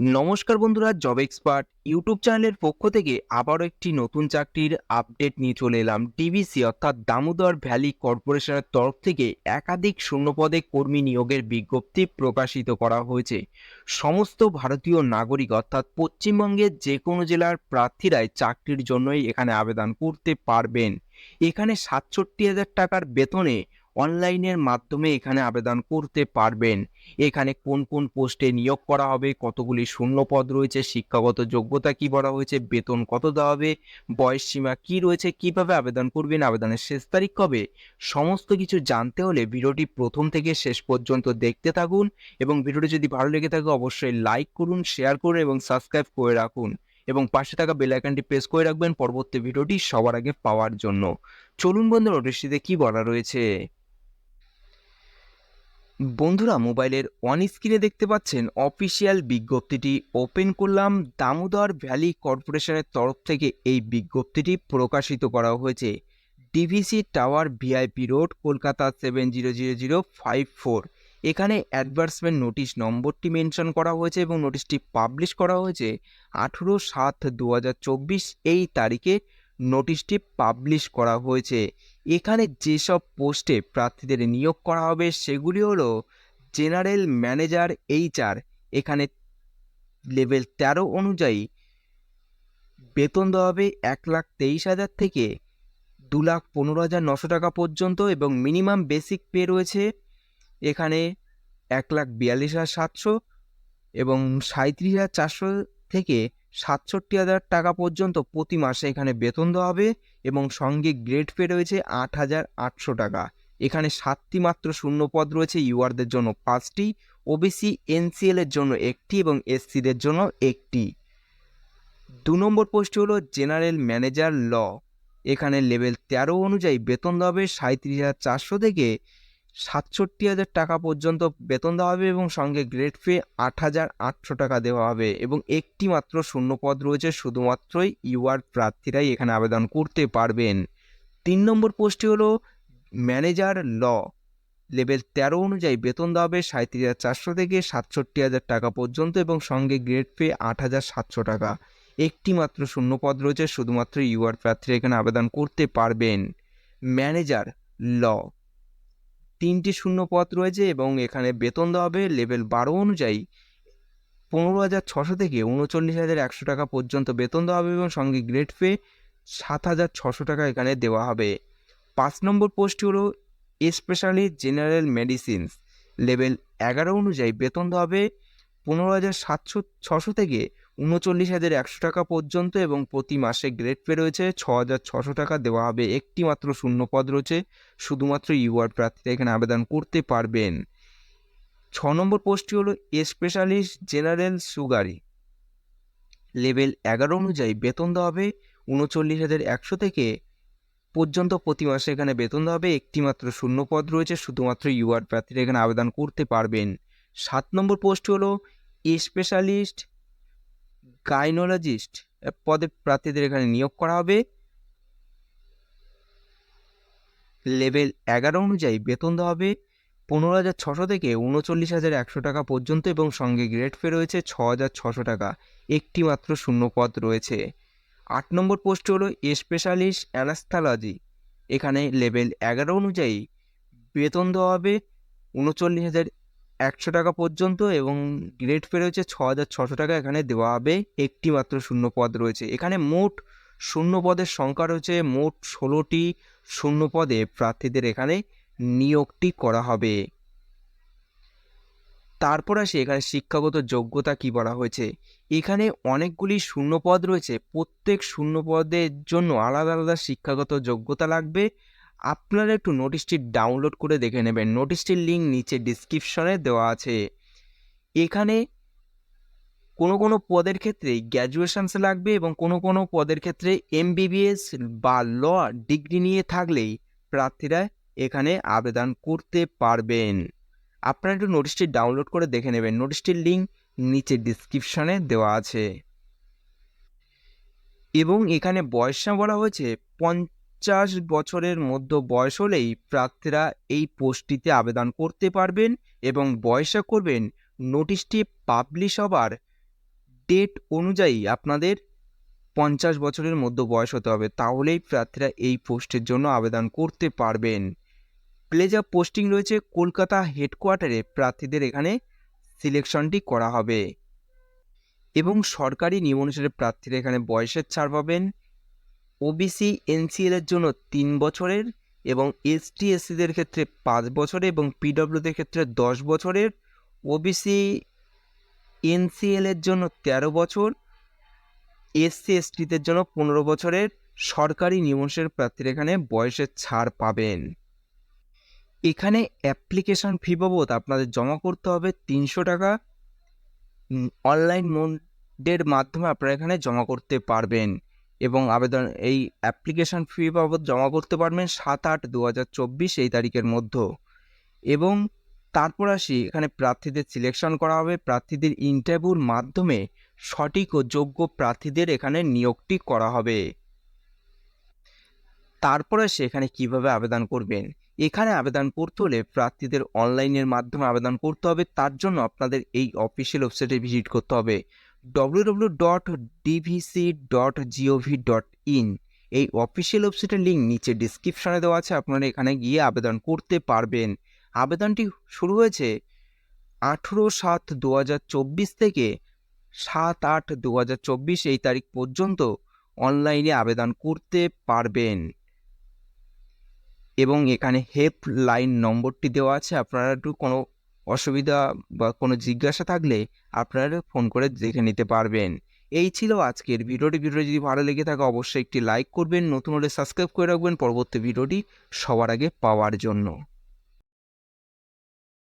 নমস্কার বন্ধুরা job expert YouTube চ্যানেলের পক্ষ থেকে আবারও একটি নতুন চাকরির আপডেট নিয়ে চলে এলাম ডিবিসি অর্থাৎ দামোদর ভ্যালি কর্পোরেশনের তরফ থেকে একাধিক শূন্যপদে কর্মী নিয়োগের বিজ্ঞপ্তি প্রকাশিত করা হয়েছে। সমস্ত ভারতীয় নাগরিক, অর্থাৎ পশ্চিমবঙ্গের যে কোনো জেলার প্রার্থীরাই চাকরির জন্যই এখানে আবেদন করতে পারবেন। এখানে সাতষট্টি হাজার টাকার বেতনে অনলাইনের মাধ্যমে এখানে আবেদন করতে পারবেন। এখানে কোন কোন পোস্টে নিয়োগ করা হবে, কতগুলি শূন্য পদ রয়েছে, শিক্ষাগত যোগ্যতা কি বলা হয়েছে, বেতন কত দেওয়া হবে, বয়স সীমা কি রয়েছে, কীভাবে আবেদন করবেন, আবেদনের শেষ তারিখ কবে, সমস্ত কিছু জানতে হলে ভিডিওটি প্রথম থেকে শেষ পর্যন্ত দেখতে থাকুন এবং ভিডিওটি যদি ভালো লেগে থাকে অবশ্যই লাইক করুন, শেয়ার করুন এবং সাবস্ক্রাইব করে রাখুন এবং পাশে থাকা বেল আইকনটি প্রেস করে রাখবেন পরবর্তী ভিডিওটি সবার আগে পাওয়ার জন্য। চলুন বন্ধু নোটিশটিতে কি বলা রয়েছে? বন্ধুরা, মোবাইলের অন স্ক্রিনে দেখতে পাচ্ছেন অফিসিয়াল বিজ্ঞপ্তিটি ওপেন করলাম। দামোদর ভ্যালি কর্পোরেশনের তরফ থেকে এই বিজ্ঞপ্তিটি প্রকাশিত করা হয়েছে। DVC tower VIP road Kolkata seven zero zero zero five four এখানে অ্যাডভার্সমেন্ট নোটিশ নম্বরটি মেনশন করা হয়েছে এবং নোটিশটি পাবলিশ করা হয়েছে। আঠেরো সাত দু এই তারিখে নোটিশটি পাবলিশ করা হয়েছে। এখানে যেসব পোস্টে প্রার্থীদের নিয়োগ করা হবে সেগুলি হলো জেনারেল ম্যানেজার, এইচআর, এখানে লেভেল তেরো অনুযায়ী বেতন দেওয়া হবে এক লাখ তেইশ হাজার থেকে দু লাখ পনেরো হাজার নশো টাকা পর্যন্ত এবং মিনিমাম বেসিক পে রয়েছে এখানে এক লাখ বিয়াল্লিশ হাজার সাতশো এবং সাঁত্রিশ হাজার চারশো থেকে সাতষট্টি হাজার টাকা পর্যন্ত প্রতি মাসে এখানে বেতন দেওয়া হবে এবং সঙ্গে গ্রেড পে রয়েছে আট হাজার আটশো টাকা। এখানে সাতটি মাত্র শূন্য পদ রয়েছে, ইউআরদের জন্য পাঁচটি, ওবিসি, এনসিএল এর জন্য একটি এবং এসসিদের জন্য একটি। দু নম্বর পোস্টটি হলো জেনারেল ম্যানেজার ল। এখানে লেভেল তেরো অনুযায়ী বেতন দেওয়া হবে সাঁত্রিশ হাজার চারশো থেকে সাতষট্টি হাজার টাকা পর্যন্ত বেতন দেওয়া হবে এবং সঙ্গে গ্রেড পে আট হাজার আটশো টাকা দেওয়া হবে এবং একটি মাত্র শূন্য পদ রয়েছে, শুধুমাত্রই ইউআর প্রার্থীরাই এখানে আবেদন করতে পারবেন। তিন নম্বর পোস্টটি হলো, ম্যানেজার ল লেভেল তেরো অনুযায়ী বেতন দেওয়া হবে সাঁত্রিশ হাজার চারশো থেকে সাতষট্টি হাজার টাকা পর্যন্ত এবং সঙ্গে গ্রেড পে আট হাজার সাতশো টাকা। একটি মাত্র শূন্য পদ রয়েছে শুধুমাত্র ইউআর প্রার্থীরা এখানে আবেদন করতে পারবেন। ম্যানেজার ল তিনটি শূন্য পদ রয়েছে এবং এখানে বেতন দেওয়া হবে লেভেল বারো অনুযায়ী। পনেরো হাজার ছশো থেকে উনচল্লিশ হাজার একশো টাকা পর্যন্ত বেতন দেওয়া হবে এবং সঙ্গে গ্রেড পে সাত হাজার ছশো টাকা এখানে দেওয়া হবে। পাঁচ নম্বর পোস্টটি হলো স্পেশালিস্ট জেনারেল মেডিসিনস। লেভেল এগারো অনুযায়ী বেতন দেওয়া হবে পনেরো হাজার সাতশো ছশো থেকে উনচল্লিশ হাজার একশো টাকা পর্যন্ত এবং প্রতি মাসে গ্রেড পে রয়েছে ছ হাজার ছশো টাকা দেওয়া হবে। একটি মাত্র শূন্য পদ রয়েছে, শুধুমাত্র ইউআর প্রার্থীরা এখানে আবেদন করতে পারবেন। ছ নম্বর পোস্টটি হলো স্পেশালিস্ট জেনারেল সুগারি লেভেল এগারো অনুযায়ী বেতন দেওয়া হবে উনচল্লিশ হাজার একশো থেকে পর্যন্ত প্রতি মাসে এখানে বেতন দেওয়া হবে। একটি মাত্র শূন্য পদ রয়েছে, শুধুমাত্র ইউআর প্রার্থীরা এখানে আবেদন করতে পারবেন। সাত নম্বর পোস্ট হলো স্পেশালিস্ট গাইনোলজিস্ট পদে প্রার্থীদের এখানে নিয়োগ করা হবে। লেভেল এগারো অনুযায়ী বেতন দেওয়া হবে। পনেরো হাজার ছশো থেকে উনচল্লিশ হাজার একশো টাকা পর্যন্ত এবং সঙ্গে গ্রেড পে রয়েছে ছ হাজার ছশো টাকা। একটি মাত্র শূন্য পদ রয়েছে। আট নম্বর পোস্ট হলো স্পেশালিস্ট অ্যানাস্থোলজি এখানে লেভেল এগারো অনুযায়ী বেতন দেওয়া হবে। উনচল্লিশ হাজার একশো টাকা পর্যন্ত এবং গ্রেড পে রয়েছে ছ হাজার ছশো টাকা। এখানে দেওয়া হবে একটি মাত্র শূন্য পদ রয়েছে। এখানে মোট শূন্য পদের সংখ্যা রয়েছে, মোট ষোলোটি শূন্য পদে প্রার্থীদের এখানে নিয়োগটি করা হবে। তারপর আসে এখানে শিক্ষাগত যোগ্যতা কি বলা হয়েছে। এখানে অনেকগুলি শূন্য পদ রয়েছে। প্রত্যেক শূন্য পদের জন্য আলাদা আলাদা শিক্ষাগত যোগ্যতা লাগবে। আপনারা একটু নোটিশটি ডাউনলোড করে দেখে নেবেন। নোটিশটির লিঙ্ক নিচে ডিসক্রিপশনে দেওয়া আছে। এখানে কোনো কোনো পদের ক্ষেত্রে গ্র্যাজুয়েশনস লাগবে এবং কোনো কোনো পদের ক্ষেত্রে এমবিবিএস বা ল ডিগ্রি নিয়ে থাকলেই প্রার্থীরা এখানে আবেদন করতে পারবেন। আপনারা একটু নোটিশটি ডাউনলোড করে দেখে নেবেন। নোটিশটির লিঙ্ক নিচে ডিসক্রিপশনে দেওয়া আছে। এবং এখানে বয়সটা বলা হয়েছে পঞ্চাশ বছরের মধ্য বয়স হলেই প্রার্থীরা এই পোস্টটিতে আবেদন করতে পারবেন এবং বয়সা করবেন নোটিশটি পাবলিশ হবার ডেট অনুযায়ী আপনাদের পঞ্চাশ বছরের মধ্যে বয়স হতে হবে। তাহলেই প্রার্থীরা এই পোস্টের জন্য আবেদন করতে পারবেন। প্লেজার পোস্টিং রয়েছে, কলকাতা হেডকোয়ার্টারে প্রার্থীদের এখানে সিলেকশনটি করা হবে। এবং সরকারি নিয়ম অনুসারে প্রার্থীরা এখানে বয়সের ছাড় পাবেন। ওবিসি এনসিএল এর জন্য তিন বছরের এবং এসটি এসসিদের ক্ষেত্রে পাঁচ বছরের এবং পিডব্লিউদের ক্ষেত্রে দশ বছরের। ওবিসি এনসিএল এর জন্য তেরো বছর এসসি এসটিদের জন্য পনেরো বছরের। সরকারি নিবন্ধের প্রার্থীরা এখানে বয়সের ছাড় পাবেন। এখানে অ্যাপ্লিকেশন ফি বাবদ আপনাদের জমা করতে হবে তিনশো টাকা। অনলাইন মোডের মাধ্যমে আপনারা এখানে জমা করতে পারবেন। এবং আবেদন, এই অ্যাপ্লিকেশন ফি বাবদ জমা করতে পারবেন সাত আট দু হাজার চব্বিশ এই তারিখের মধ্যে। এবং তারপর আসি, এখানে প্রার্থীদের সিলেকশন করা হবে। প্রার্থীদের ইন্টারভিউর মাধ্যমে সঠিক ও যোগ্য প্রার্থীদের এখানে নিয়োগটি করা হবে। তারপরে সেখানে কীভাবে আবেদন করবেন? এখানে আবেদন করতে হলে প্রার্থীদের অনলাইনের মাধ্যমে আবেদন করতে হবে। তার জন্য আপনাদের এই অফিসিয়াল ওয়েবসাইটে ভিজিট করতে হবে। W dot dot dot in এই অফিসিয়াল ওয়েবসাইটের লিঙ্ক নিচে ডিসক্রিপশনে দেওয়া আছে, আপনারা এখানে গিয়ে আবেদন করতে পারবেন। আবেদনটি শুরু হয়েছে আঠেরো সাত দু থেকে সাত আট দু এই তারিখ পর্যন্ত অনলাইনে আবেদন করতে পারবেন। এবং এখানে হেল্প লাইন নম্বরটি দেওয়া আছে, আপনারা একটু কোনো অসুবিধা বা কোনো জিজ্ঞাসা থাকলে আপনারা ফোন করে দেখে নিতে পারবেন। এই ছিল আজকের ভিডিওটি। ভিডিও যদি ভালো লেগে থাকে, অবশ্যই একটি লাইক করবেন। নতুন হলে সাবস্ক্রাইব করে রাখবেন। পরবর্তী ভিডিওটি সবার আগে পাওয়ার জন্য।